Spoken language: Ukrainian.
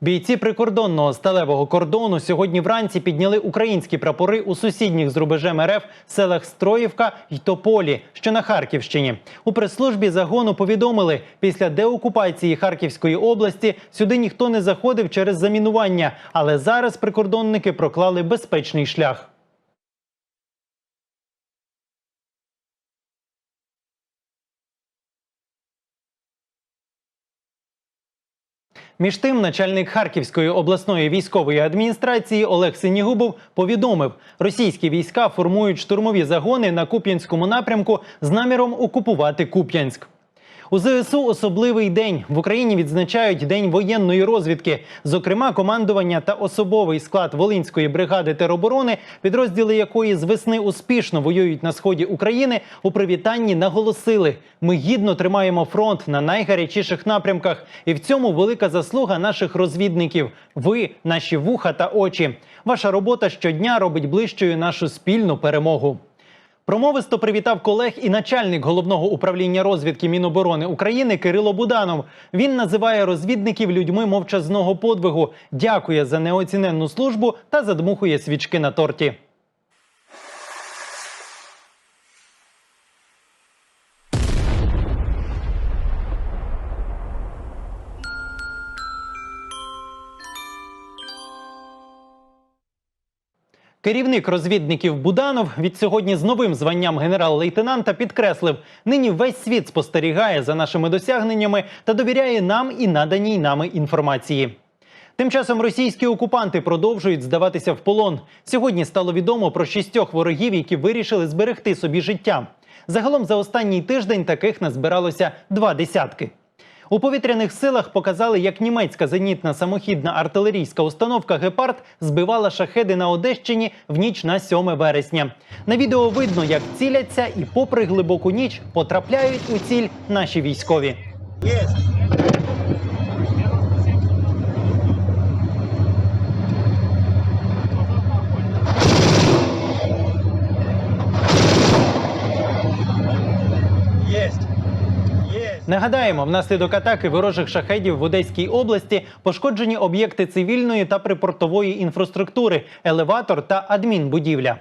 Бійці прикордонного сталевого кордону сьогодні вранці підняли українські прапори у сусідніх з рубежем РФ селах Строївка й Тополі, що на Харківщині. У прес-службі загону повідомили, після деокупації Харківської області сюди ніхто не заходив через замінування, але зараз прикордонники проклали безпечний шлях. Між тим, начальник Харківської обласної військової адміністрації Олег Синігубов повідомив, російські війська формують штурмові загони на Куп'янському напрямку з наміром окупувати Куп'янськ. У ЗСУ особливий день в Україні відзначають День воєнної розвідки. Зокрема, командування та особовий склад Волинської бригади тероборони, підрозділи якої з весни успішно воюють на сході України, у привітанні наголосили: ми гідно тримаємо фронт на найгарячіших напрямках, і в цьому велика заслуга наших розвідників. Ви наші вуха та очі. Ваша робота щодня робить ближчою нашу спільну перемогу. Промовисто привітав колег і начальник головного управління розвідки Міноборони України Кирило Буданов. Він називає розвідників людьми мовчазного подвигу, дякує за неоціненну службу та задмухує свічки на торті. Керівник розвідників Буданов від сьогодні з новим званням генерал-лейтенанта підкреслив: нині весь світ спостерігає за нашими досягненнями та довіряє нам і наданій нами інформації. Тим часом російські окупанти продовжують здаватися в полон. Сьогодні стало відомо про шістьох ворогів, які вирішили зберегти собі життя. Загалом за останній тиждень таких назбиралося два десятки. У повітряних силах показали, як німецька зенітна самохідна артилерійська установка Гепард збивала шахеди на Одещині в ніч на 7 вересня. На відео видно, як ціляться і, попри глибоку ніч, потрапляють у ціль наші військові. Есть. Нагадаємо, внаслідок атаки ворожих шахедів в Одеській області пошкоджені об'єкти цивільної та припортової інфраструктури, елеватор та адмінбудівля.